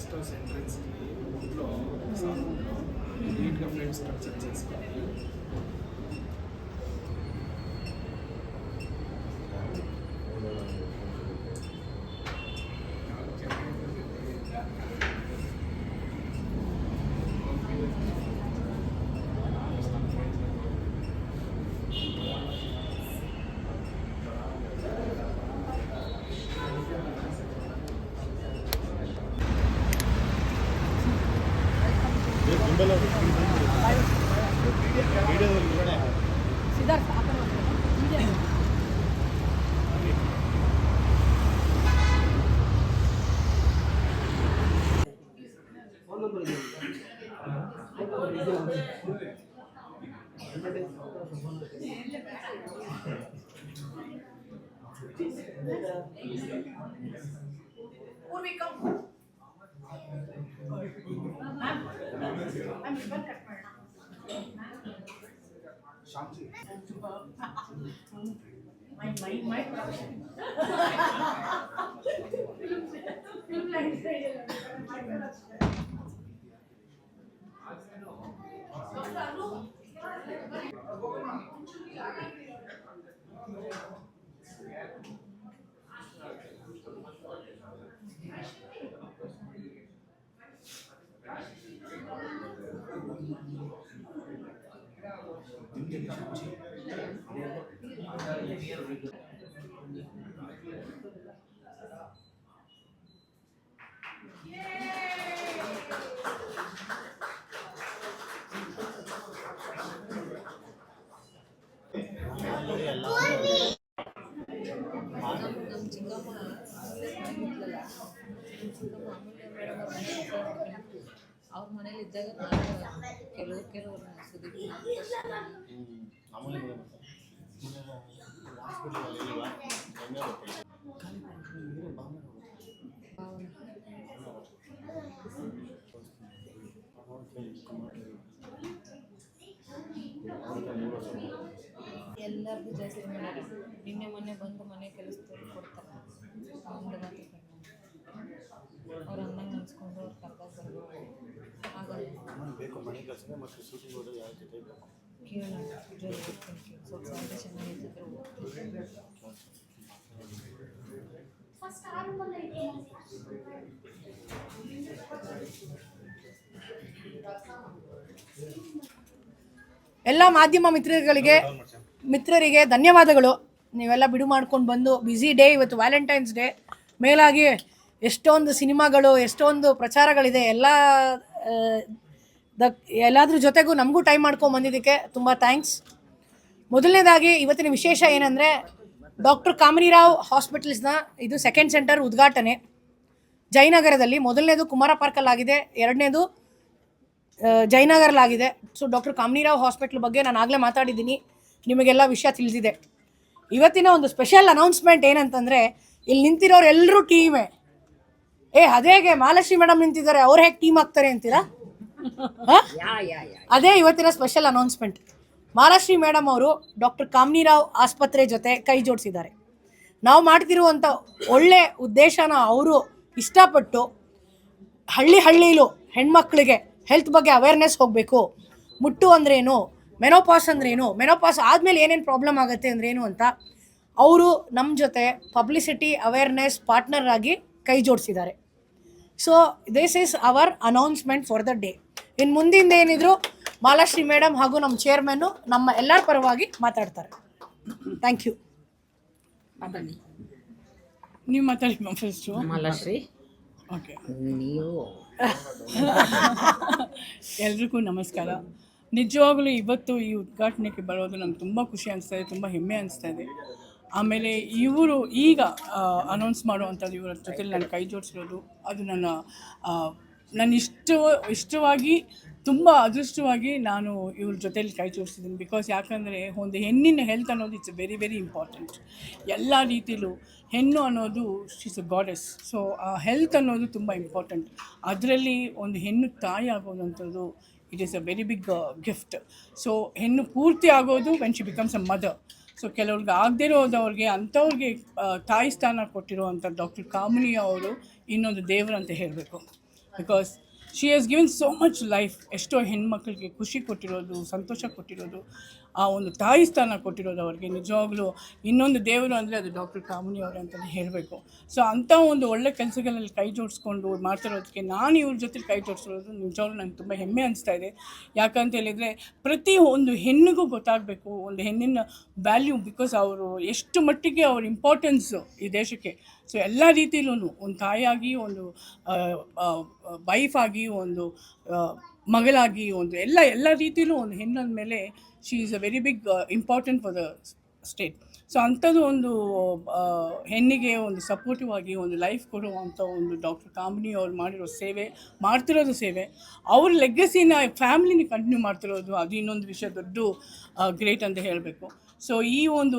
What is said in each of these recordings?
Guest house ఎంట్రన్స్కి వుడ్లో నీట్గా frame structure చేసుకోవాలి. सिद्धार्थ आपण Urmicum. Ma'am, I'm My, my, my my. Thank you. 嗯。ಮನೇಲಿ ಇದ್ದಾಗ ಕೆಲವು ಭಾವನೆ ಎಲ್ಲರಿಗೂ ಜಾಸ್ತಿ ನಿನ್ನೆ ಮೊನ್ನೆ ಬಂದು ಮನೆ ಕೆಲಸದವ್ರು ಕೊಡ್ತಾರೆ ಒಂದು ಮಾತು ಕಡಿಮೆ ಅವ್ರು ಅಂದಂಗೆ ನೆನ್ಸ್ಕೊಂಡು ಅವ್ರು ಕರ್ದಾಗ ಬರ್ಬೇಕು ಆಗಲ್ಲ ಬೇಕು ಮನೆ ಕೆಲಸನೇ ಮತ್ತು ಶೂಟಿಂಗ್ ಹೋದ್ರೆ ಯಾವ ಜೊತೆ ಕೇಳೋಣ ಎಲ್ಲ ಮಾಧ್ಯಮ ಮಿತ್ರಗಳಿಗೆ ಮಿತ್ರರಿಗೆ ಧನ್ಯವಾದಗಳು. ನೀವೆಲ್ಲ ಬಿಡು ಮಾಡ್ಕೊಂಡು ಬಂದು ಬ್ಯುಸಿ ಡೇ ಇವತ್ತು ವ್ಯಾಲೆಂಟೈನ್ಸ್ ಡೇ ಮೇಲಾಗಿ ಎಷ್ಟೊಂದು ಸಿನಿಮಾಗಳು ಎಷ್ಟೊಂದು ಪ್ರಚಾರಗಳಿದೆ ಎಲ್ಲ ದ ಎಲ್ಲಾದ್ರ ಜೊತೆಗೂ ನಮಗೂ ಟೈಮ್ ಮಾಡ್ಕೊಂಡು ಬಂದಿದ್ದಕ್ಕೆ ತುಂಬ ಥ್ಯಾಂಕ್ಸ್ ಮೊದಲನೇದಾಗಿ ಇವತ್ತಿನ ವಿಶೇಷ ಏನಂದರೆ ಡಾಕ್ಟರ್ ಕಾಮರಿರಾವ್ ಹಾಸ್ಪಿಟಲ್ಸ್ನ ಇದು ಸೆಕೆಂಡ್ ಸೆಂಟರ್ ಉದ್ಘಾಟನೆ. ಜಯನಗರದಲ್ಲಿ ಮೊದಲನೇದು ಕುಮಾರ ಪಾರ್ಕಲ್ಲಾಗಿದೆ ಎರಡನೇದು ಜಯನಗರಲ್ಲಾಗಿದೆ. ಸೊ ಡಾಕ್ಟರ್ ಕಾಮನಿರಾವ್ ಹಾಸ್ಪಿಟ್ಲ್ ಬಗ್ಗೆ ನಾನು ಆಗಲೇ ಮಾತಾಡಿದ್ದೀನಿ. ನಿಮಗೆಲ್ಲ ವಿಷಯ ತಿಳಿದಿದೆ. ಇವತ್ತಿನ ಒಂದು ಸ್ಪೆಷಲ್ ಅನೌನ್ಸ್ಮೆಂಟ್ ಏನಂತಂದರೆ, ಇಲ್ಲಿ ನಿಂತಿರೋರು ಎಲ್ಲರೂ ಟೀಮೇ ಏ, ಅದೇಗೆ ಮಾಲಶ್ರೀ ಮೇಡಮ್ ನಿಂತಿದ್ದಾರೆ, ಅವ್ರು ಹೇಗೆ ಟೀಮ್ ಆಗ್ತಾರೆ ಅಂತೀರಾ? ಅದೇ ಇವತ್ತಿನ ಸ್ಪೆಷಲ್ ಅನೌನ್ಸ್ಮೆಂಟ್ ಮಹಾಲಕ್ಷ್ಮಿ ಮೇಡಮ್ ಅವರು ಡಾಕ್ಟರ್ ಕಾಮನಿರಾವ್ ಆಸ್ಪತ್ರೆ ಜೊತೆ ಕೈ ಜೋಡಿಸಿದ್ದಾರೆ. ನಾವು ಮಾಡ್ತಿರುವಂಥ ಒಳ್ಳೆ ಉದ್ದೇಶನ ಅವರು ಇಷ್ಟಪಟ್ಟು ಹಳ್ಳಿ ಹಳ್ಳಿಲೂ ಹೆಣ್ಮಕ್ಳಿಗೆ ಹೆಲ್ತ್ ಬಗ್ಗೆ ಅವೇರ್ನೆಸ್ ಹೋಗಬೇಕು. ಮುಟ್ಟು ಅಂದ್ರೇನು ಮೆನೋಪಾಸ್ ಅಂದ್ರೇನು ಮೆನೋಪಾಸ್ ಆದಮೇಲೆ ಏನೇನು ಪ್ರಾಬ್ಲಮ್ ಆಗುತ್ತೆ ಅಂದ್ರೇನು ಅಂತ ಅವರು ನಮ್ಮ ಜೊತೆ ಪಬ್ಲಿಸಿಟಿ ಅವೇರ್ನೆಸ್ ಪಾರ್ಟ್ನರ್ ಆಗಿ ಕೈ ಜೋಡಿಸಿದ್ದಾರೆ. So this is our announcement for the day ಇನ್ನು ಮುಂದಿಂದ ಏನಿದ್ರು ಮಾಲಾಶ್ರೀ ಮೇಡಮ್ ಹಾಗೂ ನಮ್ಮ ಚೇರ್ಮನ್ನು ನಮ್ಮ ಎಲ್ಲರ ಪರವಾಗಿ ಮಾತಾಡ್ತಾರೆ. ಥ್ಯಾಂಕ್ ಯು ನೀವು ಮಾತಾಡಿ ಫಸ್ಟು ಮಾಲಾಶ್ರೀ. ಓಕೆ ನೀವು. ಎಲ್ರಿಗೂ ನಮಸ್ಕಾರ. ನಿಜವಾಗಲೂ ಇವತ್ತು ಈ ಉದ್ಘಾಟನೆಗೆ ಬರೋದು ನಂಗೆ ತುಂಬ ಖುಷಿ ಅನಿಸ್ತಾ ಇದೆ ತುಂಬ ಹೆಮ್ಮೆ ಅನಿಸ್ತಾ ಇದೆ. ಆಮೇಲೆ ಇವರು ಈಗ ಅನೌನ್ಸ್ ಮಾಡುವಂಥದ್ದು ಇವರ ಜೊತೆಲಿ ನಾನು ಕೈ ಜೋಡಿಸಿರೋದು. ಅದು ನನ್ನ ನನ್ನ ಇಷ್ಟ, ಇಷ್ಟವಾಗಿ, ತುಂಬ ಅದೃಷ್ಟವಾಗಿ ನಾನು ಇವ್ರ ಜೊತೆಯಲ್ಲಿ ಕೈ ಜೋಡಿಸಿದ್ದೀನಿ. ಬಿಕಾಸ್ ಯಾಕಂದರೆ ಒಂದು ಹೆಣ್ಣಿನ ಹೆಲ್ತ್ ಅನ್ನೋದು ಇಟ್ಸ್ ವೆರಿ ವೆರಿ ಇಂಪಾರ್ಟೆಂಟ್ ಎಲ್ಲ ರೀತಿಲೂ ಹೆಣ್ಣು ಅನ್ನೋದು ಶೀಸ್ ಅ ಗಾಡೆಸ್ ಸೊ ಆ ಹೆಲ್ತ್ ಅನ್ನೋದು ತುಂಬ ಇಂಪಾರ್ಟೆಂಟ್ ಅದರಲ್ಲಿ ಒಂದು ಹೆಣ್ಣು ತಾಯಿ ಆಗೋದಂಥದ್ದು it is a very big gift so ಹೆಣ್ಣು ಪೂರ್ತಿ ಆಗೋದು when she becomes a mother so ಕೆಲವ್ರಿಗೆ ಆಗದೇ ಇರೋದವ್ರಿಗೆ, ಅಂಥವ್ರಿಗೆ ತಾಯಿ ಸ್ಥಾನ ಕೊಟ್ಟಿರುವಂಥ ಡಾಕ್ಟರ್ ಕಾಮಿನಿ ಅವರು ಇನ್ನೊಂದು ದೇವರು ಅಂತ ಹೇಳಬೇಕು. Because she has given so much life ಎಷ್ಟೋ ಹೆಣ್ಮಕ್ಳಿಗೆ ಖುಷಿ ಕೊಟ್ಟಿರೋದು, ಸಂತೋಷ ಕೊಟ್ಟಿರೋದು. ಆ ಒಂದು ತಾಯಿ ಸ್ಥಾನ ಕೊಟ್ಟಿರೋದು ಅವರಿಗೆ. ನಿಜವಾಗ್ಲೂ ಇನ್ನೊಂದು ದೇವರು ಅಂದರೆ ಅದು ಡಾಕ್ಟರ್ ಕಾಮಿನಿ ಅವರು ಅಂತಲೇ ಹೇಳಬೇಕು. ಸೊ ಅಂಥ ಒಂದು ಒಳ್ಳೆ ಕೆಲಸಗಳಲ್ಲಿ ಕೈ ಜೋಡಿಸ್ಕೊಂಡು ಮಾಡ್ತಿರೋದಕ್ಕೆ ನಾನು ಇವ್ರ ಜೊತೆ ಕೈ ಜೋಡಿಸಿರೋದು ನಿಜವಾಗ್ಲೂ ನಂಗೆ ತುಂಬ ಹೆಮ್ಮೆ ಅನಿಸ್ತಾ ಇದೆ. ಯಾಕಂತ ಹೇಳಿದರೆ ಪ್ರತಿ ಒಂದು ಹೆಣ್ಣಿಗೂ ಗೊತ್ತಾಗಬೇಕು ಒಂದು ಹೆಣ್ಣಿನ ವ್ಯಾಲ್ಯೂ ಬಿಕಾಸ್ ಅವರು ಎಷ್ಟು ಮಟ್ಟಿಗೆ ಅವ್ರ ಇಂಪಾರ್ಟೆನ್ಸು ಈ ದೇಶಕ್ಕೆ. ಸೊ ಎಲ್ಲ ರೀತಿಯಲ್ಲೂ ಒಂದು ತಾಯಿಯಾಗಿ, ಒಂದು ವೈಫಾಗಿ ಒಂದು ಮಗಳಾಗಿ, ಒಂದು ಎಲ್ಲ ಎಲ್ಲ ರೀತಿಯಲ್ಲೂ ಒಂದು ಹೆಣ್ಣಂದ ಮೇಲೆ she is a very big important for the state so ಅಂಥದ್ದು ಒಂದು ಹೆಣ್ಣಿಗೆ ಒಂದು ಸಪೋರ್ಟಿವ್ ಆಗಿ ಒಂದು ಲೈಫ್ ಕೊಡುವಂಥ ಒಂದು ಡಾಕ್ಟರ್ ಕಾಮಿನಿ ಅವ್ರು ಮಾಡಿರೋ ಸೇವೆ, ಮಾಡ್ತಿರೋದು ಸೇವೆ. ಅವ್ರ ಲೆಗಸಿನ ಫ್ಯಾಮ್ಲಿನ ಕಂಟಿನ್ಯೂ ಮಾಡ್ತಿರೋದು ಅದು ಇನ್ನೊಂದು ವಿಷಯ ದೊಡ್ಡ ಗ್ರೇಟ್ ಅಂತ ಹೇಳಬೇಕು. ಸೊ ಈ ಒಂದು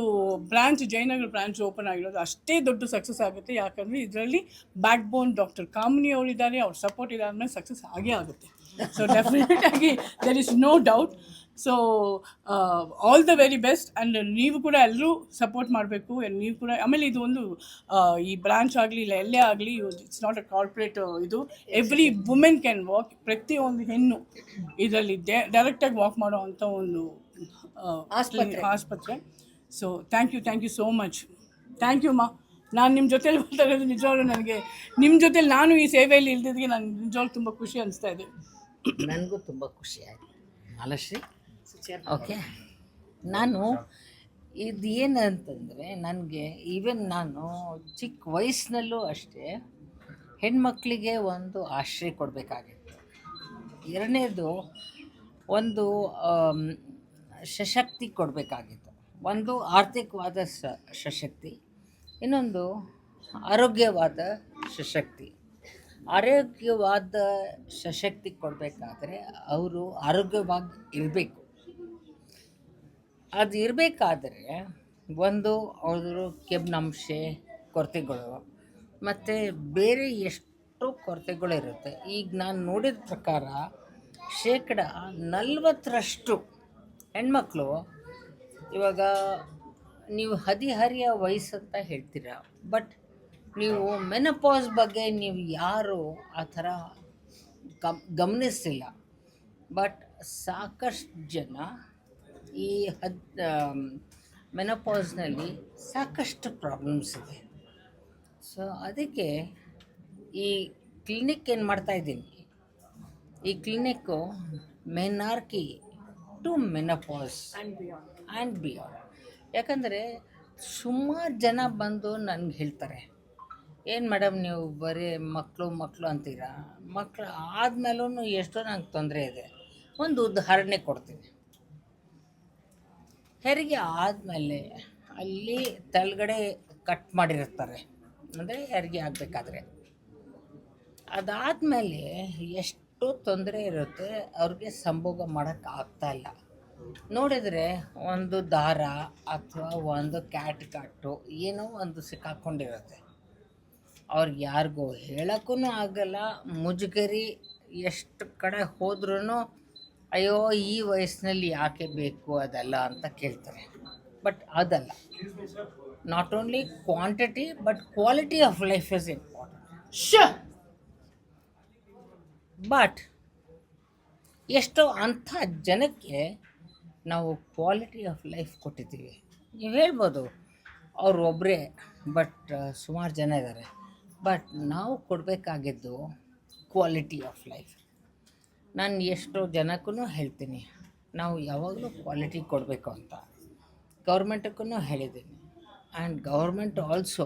ಬ್ರಾಂಚ್ ಜಯನಗರ ಬ್ರಾಂಚ್ ಓಪನ್ ಆಗಿರೋದು ಅಷ್ಟೇ ದೊಡ್ಡ ಸಕ್ಸಸ್ ಆಗುತ್ತೆ. ಯಾಕಂದರೆ ಇದರಲ್ಲಿ ಬ್ಯಾಕ್ ಬೋನ್ ಡಾಕ್ಟರ್ ಕಾಮಿನಿ ಅವರಿದ್ದಾರೆ ಅವ್ರ ಸಪೋರ್ಟ್ ಇದಾದ ಮೇಲೆ ಸಕ್ಸಸ್ ಆಗೇ ಆಗುತ್ತೆ. ಸೊ ಡೆಫಿನೆಟ್ ಆಗಿ there is no doubt so all the very best and ನೀವು ಕೂಡ ಎಲ್ಲರೂ ಸಪೋರ್ಟ್ ಮಾಡಬೇಕು ನೀವು ಕೂಡ ಆಮೇಲೆ ಇದು ಒಂದು ಆ, ಈ ಬ್ರಾಂಚ್ ಆಗಲಿ ಇಲ್ಲ ಎಲ್ಲೇ ಆಗಲಿ ಇಟ್ಸ್ ನಾಟ್ ಅ ಕಾರ್ಪೊರೇಟ್ ಇದು. ಎವ್ರಿ ವುಮೆನ್ ಕ್ಯಾನ್ ವಾಕ್ ಪ್ರತಿಯೊಂದು ಹೆಣ್ಣು ಇದರಲ್ಲಿ ಡೈರೆಕ್ಟಾಗಿ ವಾಕ್ ಮಾಡೋ ಅಂಥ ಒಂದು ಆಸ್ಪತ್ರೆ. ಆಸ್ಪತ್ರೆ. So thank you thank you so much thank you ಮಾ ನಾನು ನಿಮ್ಮ ಜೊತೆಲಿ ಬರ್ತಾ ಇರೋದು ನಿಜವಾಗ್ಲೂ ನನಗೆ ನಿಮ್ಮ ಜೊತೆಲಿ ನಾನು ಈ ಸೇವೆಯಲ್ಲಿ ಇಲ್ದಿದ್ದಕ್ಕೆ ನಾನು ನಿಜವಾಗ್ಲೂ ತುಂಬ ಖುಷಿ ಅನಿಸ್ತಾ ಇದೆ. ನನಗೂ ತುಂಬ ಖುಷಿ ಆಯಿತು. ಮಾಲಶ್ರೀ? ಓಕೆ ನಾನು ಇದು ಏನಂತಂದರೆ ನನಗೆ ಈವನ್ ನಾನು ಚಿಕ್ಕ ವಯಸ್ಸಿನಲ್ಲೂ ಅಷ್ಟೇ ಹೆಣ್ಮಕ್ಳಿಗೆ ಒಂದು ಆಶ್ರಯ ಕೊಡಬೇಕಾಗಿತ್ತು. ಎರಡನೇದು ಒಂದು ಸಶಕ್ತಿ ಕೊಡಬೇಕಾಗಿತ್ತು. ಒಂದು ಆರ್ಥಿಕವಾದ ಸ ಸಶಕ್ತಿ ಇನ್ನೊಂದು ಆರೋಗ್ಯವಾದ ಸಶಕ್ತಿ. ಆರೋಗ್ಯವಾದ ಸಶಕ್ತಿ ಕೊಡಬೇಕಾದ್ರೆ ಅವರು ಆರೋಗ್ಯವಾಗಿ ಇರಬೇಕು. ಅದು ಇರಬೇಕಾದ್ರೆ ಒಂದು ಅವರು ಕೆಬ್ಬಿನಂಶ ಕೊರತೆಗಳು, ಮತ್ತು ಬೇರೆ ಎಷ್ಟು ಕೊರತೆಗಳಿರುತ್ತೆ. ಈಗ ನಾನು ನೋಡಿದ ಪ್ರಕಾರ ಶೇಕಡ ನಲ್ವತ್ತರಷ್ಟು ಹೆಣ್ಮಕ್ಳು ಇವಾಗ ನೀವು ಹದಿಹರಿಯ ಅಂತ ಹೇಳ್ತೀರ, ಬಟ್ ನೀವು ಮೆನಪಾಸ್ ಬಗ್ಗೆ ನೀವು ಯಾರು ಆ ಥರ ಗಮ್ ಬಟ್ ಸಾಕಷ್ಟು ಜನ ಈ ಹದ್ ಮೆನಪಾಸ್ನಲ್ಲಿ ಸಾಕಷ್ಟು ಪ್ರಾಬ್ಲಮ್ಸ್ ಇದೆ. ಸೊ ಅದಕ್ಕೆ ಈ ಕ್ಲಿನಿಕ್ ಏನು ಮಾಡ್ತಾ ಇದ್ದೀನಿ? ಈ clinic menarche to menopause and beyond. ಯಾಕಂದರೆ ಸುಮಾರು ಜನ ಬಂದು ನನಗೆ ಹೇಳ್ತಾರೆ ಏನು ಮೇಡಮ್ ನೀವು ಬರೀ ಮಕ್ಕಳು ಮಕ್ಕಳು ಅಂತೀರಾ? ಮಕ್ಕಳು ಆದಮೇಲೂ ಎಷ್ಟೋ ನಂಗೆ ತೊಂದರೆ ಇದೆ. ಒಂದು ಉದಾಹರಣೆ ಕೊಡ್ತೀನಿ. ಹೆರಿಗೆ ಆದಮೇಲೆ ಅಲ್ಲಿ ತಳಗಡೆ ಕಟ್ ಮಾಡಿರ್ತಾರೆ. ಅಂದರೆ ಹೆರಿಗೆ ಆಗಬೇಕಾದ್ರೆ. ಅದಾದಮೇಲೆ ಎಷ್ಟು ತೊಂದರೆ ಇರುತ್ತೆ, ಅವ್ರಿಗೆ ಸಂಭೋಗ ಮಾಡೋಕ್ಕೆ ಆಗ್ತಾ ಇಲ್ಲ. ನೋಡಿದರೆ ಒಂದು ದಾರ ಅಥವಾ ಒಂದು ಕ್ಯಾಟ್ ಕಟ್ಟು ಏನೋ ಒಂದು ಸಿಕ್ಕಾಕ್ಕೊಂಡಿರುತ್ತೆ ಅವ್ರಿಗೆ ಯಾರಿಗೂ ಹೇಳೋಕ್ಕೂ ಆಗಲ್ಲ, ಮುಜುಗರಿ ಎಷ್ಟು ಕಡೆ ಹೋದ್ರೂ ಅಯ್ಯೋ ಈ ವಯಸ್ಸಿನಲ್ಲಿ ಯಾಕೆ ಬೇಕು ಅದೆಲ್ಲ ಅಂತ ಕೇಳ್ತಾರೆ. ಬಟ್ ಅದಲ್ಲ. Not only quantity but quality of life is important ಶ! ಬಟ್ ಎಷ್ಟೋ ಅಂಥ ಜನಕ್ಕೆ ನಾವು ಕ್ವಾಲಿಟಿ ಆಫ್ ಲೈಫ್ ಕೊಟ್ಟಿದ್ದೀವಿ. ನೀವು ಹೇಳ್ಬೋದು ಅವರು ಒಬ್ಬರೇ ಬಟ್ ಸುಮಾರು ಜನ ಇದ್ದಾರೆ ಬಟ್ ನಾವು ಕೊಡಬೇಕಾಗಿದ್ದು ಕ್ವಾಲಿಟಿ ಆಫ್ ಲೈಫ್ ನಾನು ಎಷ್ಟೋ ಜನಕ್ಕೂ ಹೇಳ್ತೀನಿ, ನಾವು ಯಾವಾಗಲೂ ಕ್ವಾಲಿಟಿ ಕೊಡಬೇಕು ಅಂತ. ಗೌರ್ಮೆಂಟಕ್ಕೂ ಹೇಳಿದ್ದೀನಿ. ಆ್ಯಂಡ್ ಗೌರ್ಮೆಂಟ್ ಆಲ್ಸೋ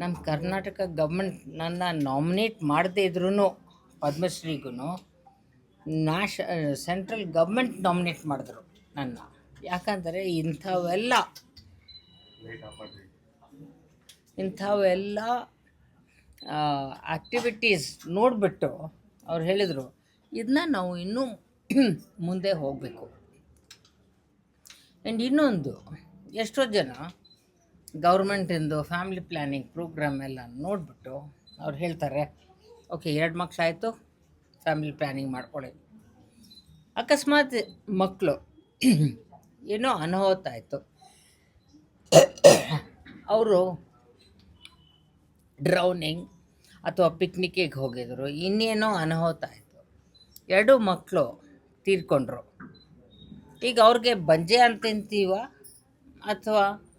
ನಮ್ಮ ಕರ್ನಾಟಕ ಗೌರ್ಮೆಂಟ್ ನನ್ನ ನಾಮಿನೇಟ್ ಮಾಡದೇ ಇದ್ರೂ ಪದ್ಮಶ್ರೀಗೂ ನ್ಯಾಷ ಸೆಂಟ್ರಲ್ ಗೌರ್ಮೆಂಟ್ ನಾಮಿನೇಟ್ ಮಾಡಿದ್ರು ನನ್ನ. ಯಾಕಂದರೆ ಇಂಥವೆಲ್ಲ ಇಂಥವೆಲ್ಲ ಆ್ಯಕ್ಟಿವಿಟೀಸ್ ನೋಡಿಬಿಟ್ಟು ಅವ್ರು ಹೇಳಿದರು ಇದನ್ನ ನಾವು ಇನ್ನೂ ಮುಂದೆ ಹೋಗಬೇಕು. ಆ್ಯಂಡ್ ಇನ್ನೊಂದು, ಎಷ್ಟೋ ಜನ ಗೌರ್ಮೆಂಟಿಂದು ಫ್ಯಾಮಿಲಿ ಪ್ಲ್ಯಾನಿಂಗ್ ಪ್ರೋಗ್ರಾಮ್ ಎಲ್ಲ ನೋಡಿಬಿಟ್ಟು ಅವ್ರು ಹೇಳ್ತಾರೆ ಓಕೆ ಎರಡು ಮಕ್ಕಳಾಯಿತು ಫ್ಯಾಮಿಲಿ ಪ್ಲ್ಯಾನಿಂಗ್ ಮಾಡ್ಕೊಳ್ಳಿ ಅಕಸ್ಮಾತ್ ಮಕ್ಕಳು ಏನೋ ಅನಾಹುತ ಆಯಿತು ಅವರು ಡ್ರೌನಿಂಗ್ ಅಥವಾ ಪಿಕ್ನಿಕ್ಕಿಗೆ ಹೋಗಿದ್ರು, ಇನ್ನೇನೋ ಅನಾಹುತ ಆಯಿತು. ಎರಡೂ ಮಕ್ಕಳು ತೀರ್ಕೊಂಡ್ರು. ಈಗ ಅವ್ರಿಗೆ ಬಂಜೆ ಅಂತಿಂತೀವ ಅಥವಾ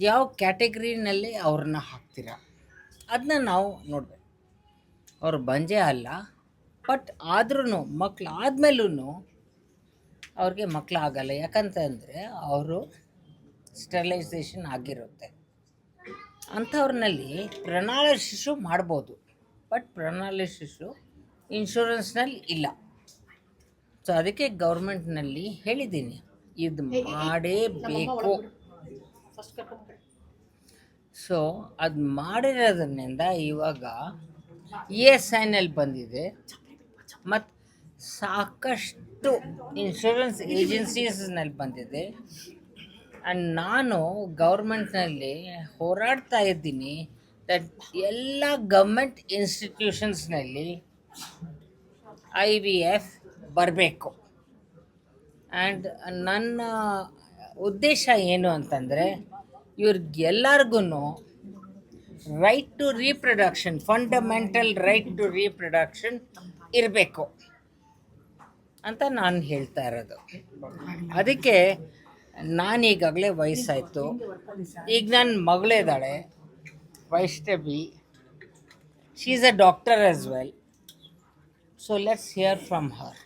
ಯಾವ ಕ್ಯಾಟಗರಿನಲ್ಲಿ ಅವ್ರನ್ನ ಹಾಕ್ತೀರ? ಅದನ್ನ ನಾವು ನೋಡಬೇಕು. ಅವ್ರು ಬಂಜೆ ಅಲ್ಲ, ಬಟ್ ಆದ್ರೂ ಮಕ್ಳು ಆದಮೇಲೂ ಅವ್ರಿಗೆ ಮಕ್ಕಳಾಗಲ್ಲ ಯಾಕಂತಂದರೆ ಅವರು ಸ್ಟೆರಿಲೈಸೇಷನ್ ಆಗಿರುತ್ತೆ. ಅಂಥವ್ರನ್ನಲ್ಲಿ ಪ್ರಣಾಳ ಶಿಶು ಮಾಡ್ಬೋದು. ಬಟ್ ಪ್ರಣಾಳ ಶಿಶು ಇನ್ಶೂರೆನ್ಸ್ನಲ್ಲಿ ಇಲ್ಲ. ಸೊ ಅದಕ್ಕೆ ಗೌರ್ಮೆಂಟ್ನಲ್ಲಿ ಹೇಳಿದ್ದೀನಿ. ಇದು ಮಾಡೇಬೇಕು. ಸೊ ಅದು ಮಾಡಿರೋದ್ರಿಂದ ಇವಾಗ ಇ ಎಸ್ ಐನಲ್ಲಿ ಬಂದಿದೆ. ಮತ್ತು ಸಾಕಷ್ಟು ಇನ್ಶೂರೆನ್ಸ್ ಏಜೆನ್ಸೀಸ್ನಲ್ಲಿ ಬಂದಿದೆ. ಆ್ಯಂಡ್ ನಾನು ಗೌರ್ಮೆಂಟ್ನಲ್ಲಿ ಹೋರಾಡ್ತಾ ಇದ್ದೀನಿ ದಟ್ ಎಲ್ಲ ಗೌರ್ಮೆಂಟ್ ಇನ್ಸ್ಟಿಟ್ಯೂಷನ್ಸ್ನಲ್ಲಿ ಐ ವಿ ಎಫ್ ಬರಬೇಕು. ಆ್ಯಂಡ್ ನನ್ನ ಉದ್ದೇಶ ಏನು ಅಂತಂದರೆ ಇವ್ರಿಗೆಲ್ಲರಿಗೂ right to reproduction fundamental right to reproduction ಇರಬೇಕು ಅಂತ ನಾನು ಹೇಳ್ತಾ ಇರೋದು. ಅದಕ್ಕೆ ನಾನು ಈಗಾಗಲೇ ವಯಸ್ಸಾಯಿತು. ಈಗ ನನ್ನ ಮಗಳಿದ್ದಾಳೆ Vaishnavi. She is a doctor as well so let's hear from her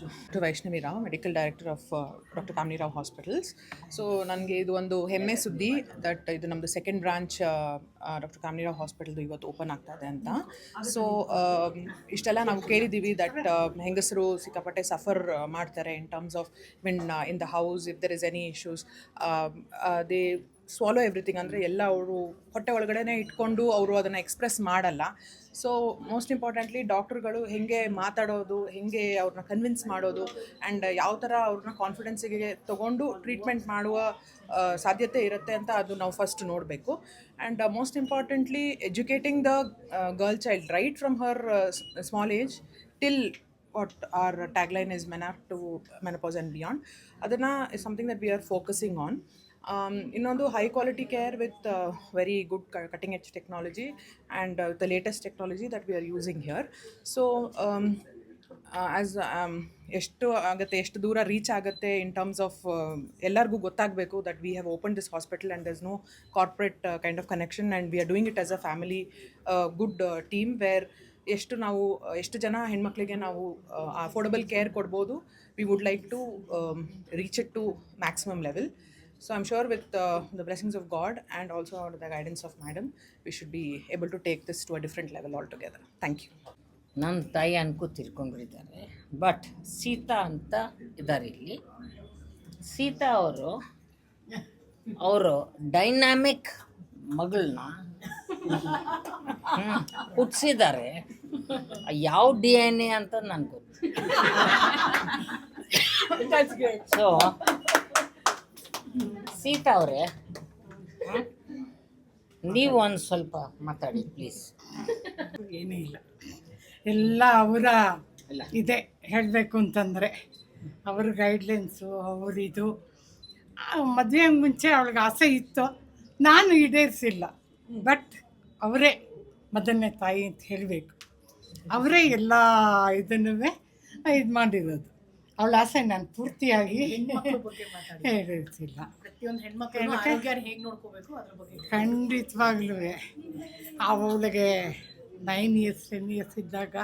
doctor Vaishnavi Rao medical director of doctor Kamini Rao hospitals so ನನಗೆ ಇದು ಒಂದು ಹೆಮ್ಮೆ ಸುದ್ದಿ ದಟ್ ಇದು ನಮ್ಮದು second branch doctor Kamini Rao ಹಾಸ್ಪಿಟಲ್ದು ಇವತ್ತು ಓಪನ್ ಆಗ್ತಾ ಇದೆ ಅಂತ ಸೊ ಇಷ್ಟೆಲ್ಲ ನಾವು ಕೇಳಿದ್ದೀವಿ ದಟ್ ಹೆಂಗಸರು ಸಿಕ್ಕಾಪಟ್ಟೆ ಸಫರ್ ಮಾಡ್ತಾರೆ in terms of men in the house if there is any issues they swallow everything ಅಂದರೆ ಎಲ್ಲ ಅವರು ಹೊಟ್ಟೆ ಒಳಗಡೆನೇ ಇಟ್ಕೊಂಡು ಅವರು ಅದನ್ನು ಎಕ್ಸ್ಪ್ರೆಸ್ ಮಾಡಲ್ಲ. ಸೊ ಮೋಸ್ಟ್ ಇಂಪಾರ್ಟೆಂಟ್ಲಿ ಡಾಕ್ಟ್ರುಗಳು ಹೇಗೆ ಮಾತಾಡೋದು, ಹೇಗೆ ಅವ್ರನ್ನ ಕನ್ವಿನ್ಸ್ ಮಾಡೋದು ಆ್ಯಂಡ್ ಯಾವ ಥರ ಅವ್ರನ್ನ ಕಾನ್ಫಿಡೆನ್ಸಿಗೆ ತೊಗೊಂಡು ಟ್ರೀಟ್ಮೆಂಟ್ ಮಾಡುವ ಸಾಧ್ಯತೆ ಇರುತ್ತೆ ಅಂತ ಅದು ನಾವು ಫಸ್ಟ್ ನೋಡಬೇಕು. And most importantly educating the girl child right from her small age till what our tagline is menarche to menopause and beyond ಅದನ್ನು is something that we are focusing on ಇನ್ನೊಂದು high quality care with very good cutting edge technology and the latest technology that we are using here so as ಎಷ್ಟು ಆಗುತ್ತೆ, ಎಷ್ಟು ದೂರ reach ಆಗುತ್ತೆ ಇನ್ terms of ಎಲ್ಲರಿಗೂ ಗೊತ್ತಾಗಬೇಕು that we have open this hospital and there's no corporate kind of connection and we are doing it as a family good team where ಎಷ್ಟು ನಾವು ಎಷ್ಟು ಜನ ಹೆಣ್ಮಕ್ಳಿಗೆ ನಾವು ಅಫೋರ್ಡಬಲ್ ಕೇರ್ ಕೊಡ್ಬೋದು we would like to reach it to maximum level so I'm sure with the blessings of God and also the guidance of madam we should be able to take this to a different level all together thank you ನನ್ನ ತಾಯಿ ಅನ್ಕೋ ತಿರ್ಕೊಂಡ್ಬಿಟ್ಟಿದ್ದಾರೆ but Sita ಅಂತ ಇದ್ದಾರೆ ಇಲ್ಲಿ. ಸೀತಾ ಅವರು ಅವರು dynamic ಮಗಳನ್ನ ಹುಟ್ಟಿಸಿದ್ದಾರೆ ಯಾವ ಡಿ ಎನ್ ಎ ಅಂತ ನನಗೆ ಗೊತ್ತು. ಸೊ ಸೀತಾ ಅವರೇ. ನೀವು ಒಂದು ಸ್ವಲ್ಪ ಮಾತಾಡಿ ಪ್ಲೀಸ್ ಏನೂ ಇಲ್ಲ. ಎಲ್ಲ ಅವರ ಇದೆ ಹೇಳಬೇಕು ಅಂತಂದರೆ. ಅವ್ರ ಗೈಡ್ಲೈನ್ಸು ಅವರಿದು ಮದುವೆ ಮುಂಚೆ ಅವಳಿಗೆ ಆಸೆ ಇತ್ತು. ನಾನು ಈಡೇರಿಸಿಲ್ಲ. ಬಟ್ ಅವರೇ ಮೊದಲನೇ ತಾಯಿ ಅಂತ ಹೇಳಬೇಕು. ಅವರೇ ಎಲ್ಲ ಇದನ್ನೂ ಇದು ಮಾಡಿರೋದು. ಅವಳ ಆಸೆ ನಾನು ಪೂರ್ತಿಯಾಗಿ ಹೇಳಿರ್ತಿಲ್ಲ. ಖಂಡಿತವಾಗ್ಲೂ. ಅವಳಿಗೆ ನೈನ್ ಇಯರ್ಸ್ ಟೆನ್ ಇಯರ್ಸ್ ಇದ್ದಾಗ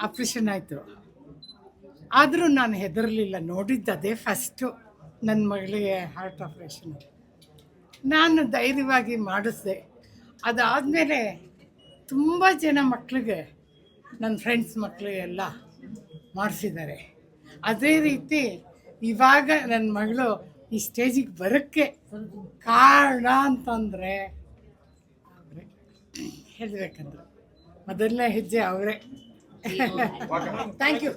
ಆಪ್ರೇಷನ್ ಆಯಿತು. ಆದರೂ ನಾನು ಹೆದರಲಿಲ್ಲ. ನೋಡಿದ್ದು ಅದೇ ಫಸ್ಟು ನನ್ನ ಮಗಳಿಗೆ ಹಾರ್ಟ್ ಆಪ್ರೇಷನ್ ನಾನು ಧೈರ್ಯವಾಗಿ ಮಾಡಿಸ್ದೆ. ಅದಾದಮೇಲೆ ತುಂಬ ಜನ ಮಕ್ಕಳಿಗೆ ನನ್ನ ಫ್ರೆಂಡ್ಸ್ ಮಕ್ಕಳು ಎಲ್ಲ ಮಾಡಿಸಿದ್ದಾರೆ. ಅದೇ ರೀತಿ ಇವಾಗ ನನ್ನ ಮಗಳು ಈ ಸ್ಟೇಜಿಗೆ ಬರೋಕ್ಕೆ ಕಾರಣ ಅಂತಂದರೆ ಹೇಳಬೇಕಂದ್ರೆ. ಮೊದಲನೇ ಹೆಜ್ಜೆ ಅವರೇ. Thank you